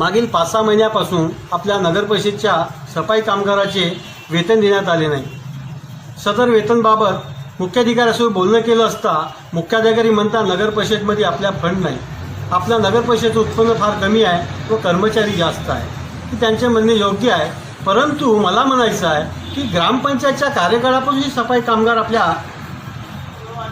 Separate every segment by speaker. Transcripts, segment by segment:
Speaker 1: मागील पाच सहा महिन्यापासून आपल्या नगरपरिषदच्या सफाई कामगाराचे वेतन देण्यात आले नाही. सदर वेतनबाबत मुख्याधिकाऱ्यासोबत बोलणं केलं असता मुख्याधिकारी म्हणता नगरपरिषदमध्ये आपल्या फंड नाही. आपल्या नगरपरिषदेचं उत्पन्न फार कमी आहे व कर्मचारी जास्त आहे. की त्यांचे म्हणणे योग्य आहे. परंतु मला म्हणायचं आहे की ग्रामपंचायतच्या कार्यकाळापासून ही सफाई कामगार आपल्या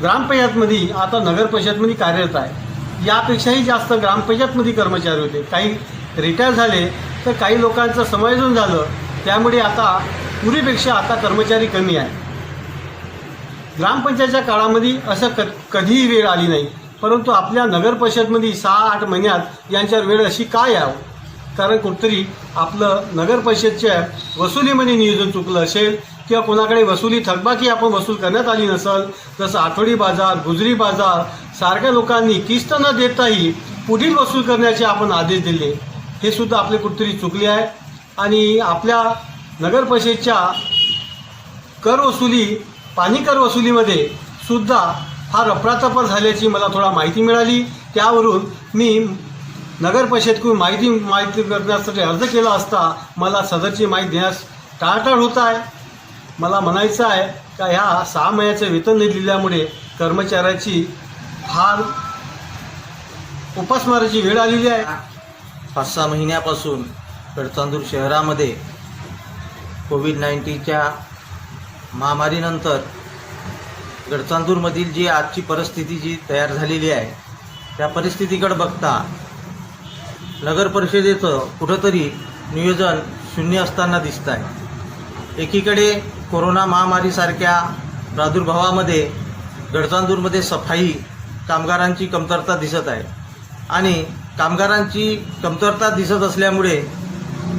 Speaker 1: ग्रामपंचायतमध्ये आता नगरपरिषदमध्ये कार्यरत आहे. यापेक्षाही जास्त ग्रामपंचायतमध्ये कर्मचारी होते. काही रिटायर झाले तर काही लोकांचं समायोजन झालं. त्यामुळे आता पूर्वीपेक्षा आता कर्मचारी कमी आहे. ग्रामपंचायतच्या काळामध्ये असं क कधीही वेळ आली नाही. परंतु आपल्या नगर परिषदमध्ये सहा आठ महिन्यात यांच्यावर वेळ अशी काय यावं? कारण कुठतरी आपलं नगर परिषदच्या वसुलीमध्ये नियोजन चुकलं असेल किंवा कोणाकडे वसुली थकबाकी आपण वसूल करण्यात आली नसेल जसं आठवडी बाजार गुजरी बाजार सारख्या लोकांनी किस्त न देताही पुढील वसूल करण्याचे आपण आदेश दिले. हे सुद्धा आपले कुठतरी चुकले आहे आणि आपल्या नगरपरिषदच्या कर वसुली पाणी कर वसुलीमध्ये सुद्धा फार अफरातफर झाल्याची मला थोडा माहिती मिळाली. त्यावरून मी नगरपरिषदकडून माहिती माहिती करण्यासाठी अर्ज केला असता मला सदरची माहिती देण्यास टाळाटाळ होत आहे. मला म्हणायचं आहे का ह्या सहा महिन्याचं वेतन न दिल्यामुळे कर्मचाऱ्याची फार उपासमाराची वेळ आलेली आहे.
Speaker 2: पाच सहा महिन्यापासून गडचांदूर शहरामध्ये कोविड नाईन्टीनच्या महामारीनंतर गडचांदूरमधील जी आजची परिस्थिती जी तयार झालेली आहे त्या परिस्थितीकडे बघता नगर परिषदेचं कुठंतरी नियोजन शून्य असताना दिसत आहे एकीकडे कोरोना महामारीसारख्या प्रादुर्भावामध्ये गडचांदूरमध्ये सफाई कामगारांची कमतरता दिसत आहे. आणि कामगारांची कमतरता दिसत असल्यामुळे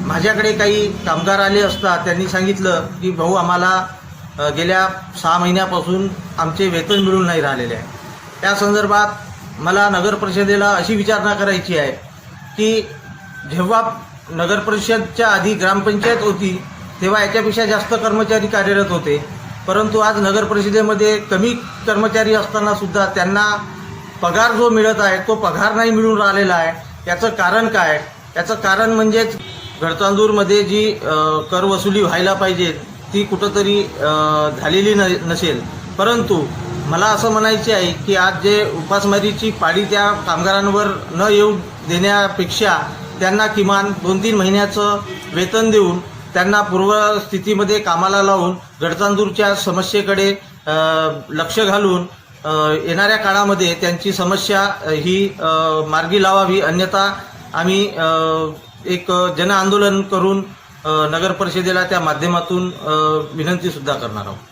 Speaker 2: माझ्याकडे काही कामगार आले असता त्यांनी सांगितलं की भाऊ आम्हाला गेल्या सहा महिन्यापासून आमचे वेतन मिळून नाही राहिलेले आहे. त्या संदर्भात मला नगर परिषदेला अशी विचारणा करायची आहे की जेव्हा नगर परिषदच्या आधी ग्रामपंचायत होती तेव्हा याच्यापेक्षा जास्त कर्मचारी कार्यरत होते. परंतु आज नगर परिषदेमध्ये कमी कर्मचारी असताना सुद्धा त्यांना पगार जो मिळत आहे तो पगार नाही मिळून राहिलेला आहे. याचं कारण काय? याचं कारण म्हणजेच गडचांदूरमध्ये जी कर वसुली व्हायला पाहिजे ती कुठंतरी झालेली न नसेल. परंतु मला असं म्हणायचे आहे की आज जे उपासमारीची पाळी त्या कामगारांवर न येऊ देण्यापेक्षा त्यांना किमान दोन तीन महिन्याचं वेतन देऊन त्यांना पूर्वस्थितीमध्ये कामाला लावून गडचांदूरच्या समस्येकडे लक्ष घालून येणाऱ्या काळामध्ये त्यांची समस्या ही मार्गी लावावी. अन्यथा आम्ही एक जन आंदोलन करून नगरपरिषदेला नगर परिषदेला त्या माध्यमातून विनंतीसुद्धा करणार आहोत.